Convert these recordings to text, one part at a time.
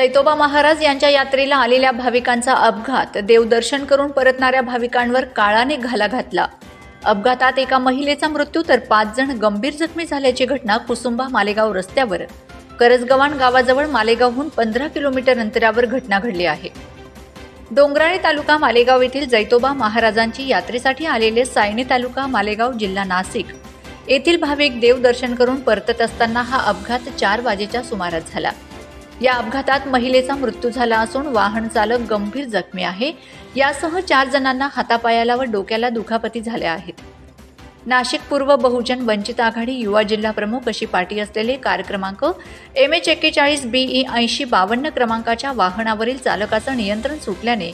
जैतोबा महाराज यांच्या यात्रेला आलेल्या भाविकांचा अपघात. देवदर्शन करून परतणाऱ्या भाविकांवर काळाने घाला घातला. अपघातात एका महिलेचा मृत्यू तर पाच जण गंभीर जखमी झाल्याची घटना कुसुंबा मालेगाव रस्त्यावर. करजगव्हाण गावाजवळ मालेगावहून पंधरा किलोमीटर अंतरावर घटना घडली आहे. डोंगराळे तालुका मालेगाव येथील जैतोबा महाराजांची यात्रेसाठी आलेले सायनी तालुका मालेगाव जिल्हा नाशिक. येथील भाविक देवदर्शन करून परतत असताना हा अपघात चार वाजेच्या सुमारास झाला. या अपघातात महिलेचा मृत्यू झाला असून वाहन चालक गंभीर जखमी आहे. यासह चार जणांना हातापायाला व डोक्याला दुखापती झाल्या आहेत. नाशिक पूर्व बहुजन वंचित आघाडी युवा जिल्हा प्रमुख अशी पाठी असलेले कार क्रमांक एम एच एक्केचाळीस बीई ऐंशी बावन्न क्रमांकाच्या वाहनावरील चालकाचं नियंत्रण सुटल्याने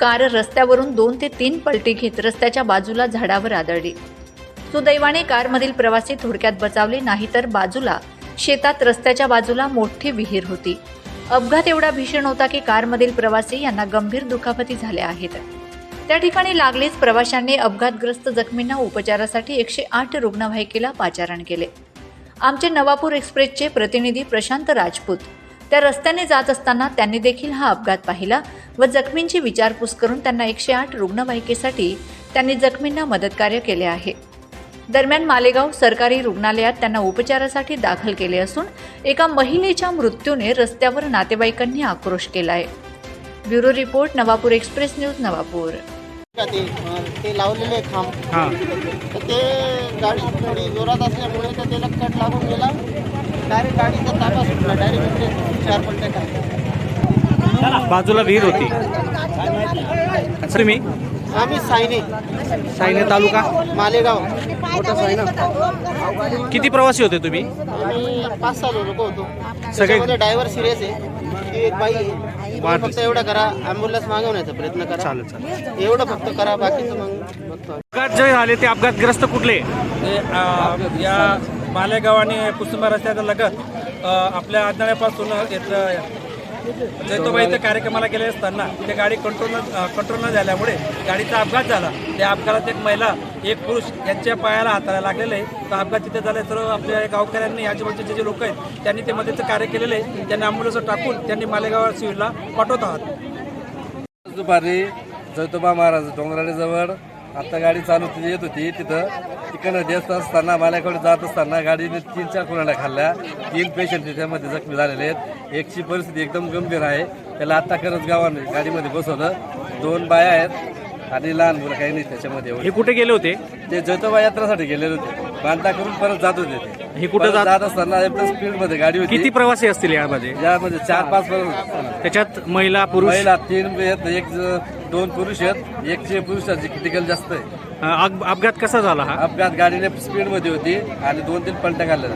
कार रस्त्यावरून दोन ते तीन पलटी घेत रस्त्याच्या बाजूला झाडावर आदळली. सुदैवाने कारमधील प्रवासी थोडक्यात बचावले नाहीतर बाजूला शेतात रस्त्याच्या बाजूला मोठी विहीर होती. अपघात एवढा भीषण होता की कारमधील प्रवासी यांना गंभीर दुखापती झाल्या आहेत. त्या ठिकाणी लागलीच प्रवाशांनी अपघातग्रस्त जखमींना उपचारासाठी एकशे आठ रुग्णवाहिकेला पाचारण केले. आमचे नवापूर एक्सप्रेसचे प्रतिनिधी प्रशांत राजपूत त्या रस्त्याने जात असताना त्यांनी देखील हा अपघात पाहिला व जखमींची विचारपूस करून त्यांना एकशे आठ रुग्णवाहिकेसाठी त्यांनी जखमींना मदतकार्य केले आहे. दरम्यान मालेगाव सरकारी रुग्णालयात त्यांना उपचारासाठी दाखल केले असून एका महिलेच्या मृत्यूने रस्त्यावर नातेवाईकांनी आक्रोश केलाय. Bureau report Navapur express news Navapur. का ते लावलेले खांब. हां. तर ते गाडी थोडी जोरात असल्यामुळे तर त्याला कट लागून गेला. डायरेक्ट गाडीचा ताबा सुटला. डायरेक्ट चार बाजूला विहीर होती. तुम्ही? आम्ही सायने. सायने तालुका? मालेगाव. मोठा सायना? किती प्रवासी होते तुम्ही? आम्ही पाच सहा लोक होतो. त्याच्यामध्ये ड्रायव्हर सिरियस आहे. ती एक बाई आहे. फक्त एवढं करा ॲम्ब्युलन्स मागवण्याचा प्रयत्न करा. चालेल चालेल. एवढं फक्त करा बाकीचं मग अपघात जे झाले ते अपघातग्रस्त कुठले? या मालेगाव आणि कुसुंबा रस्त्याच्या लगत आपल्या आजनाळ्यापासून इथं जैतोबा इथं कार्यक्रमाला गेले असताना ते गाडी कंट्रोल न कंट्रोल न झाल्यामुळे गाडीचा अपघात झाला. त्या अपघातात एक महिला एक पुरुष यांच्या पायाला हाताला लागलेलं आहे. तर अपघात तिथे झाला तर आपल्या गावकऱ्यांनी आजूबाजूचे जे लोक आहेत त्यांनी ते मदतीचं कार्य केलेलं आहे. त्यांनी अंबुलन्स टाकून त्यांनी मालेगाव सिव्हिलला पाठवत आहात. दुपारी जैतोबा महाराज डोंगराळीजवळ आता गाडी चालू तिथे येत होती. तिथं तिकडनं देत असताना माल्याकडे जात असताना गाडीने तीन चार कोणाला खाल्ल्या. तीन पेशंट त्यामध्ये जखमी झालेले आहेत. एकची परिस्थिती एकदम गंभीर आहे. त्याला आत्ता करत गावाने गाडीमध्ये बसवलं. दोन बाया आहेत आणि लहान मुलं काही नाही त्याच्यामध्ये हे कुठे गेले होते? ते जैतोबा यात्रेसाठी गेलेले होते. बांधा करून परत जात होते ते. हे कुठं परत जात- जात असताना एकदम स्पीडमध्ये गाडी होती. किती प्रवासी असतील यामध्ये? यामध्ये चार पाच त्याच्यात महिला पुरुष? महिला तीन आहेत एक ज- दोन पुरुष आहेत. एक जे पुरुषाची क्रिटिकल जास्त आहे. अं, अपघात कसा झाला हा? अपघात गाडीने स्पीडमध्ये होती आणि दोन तीन पलट्या घालल्या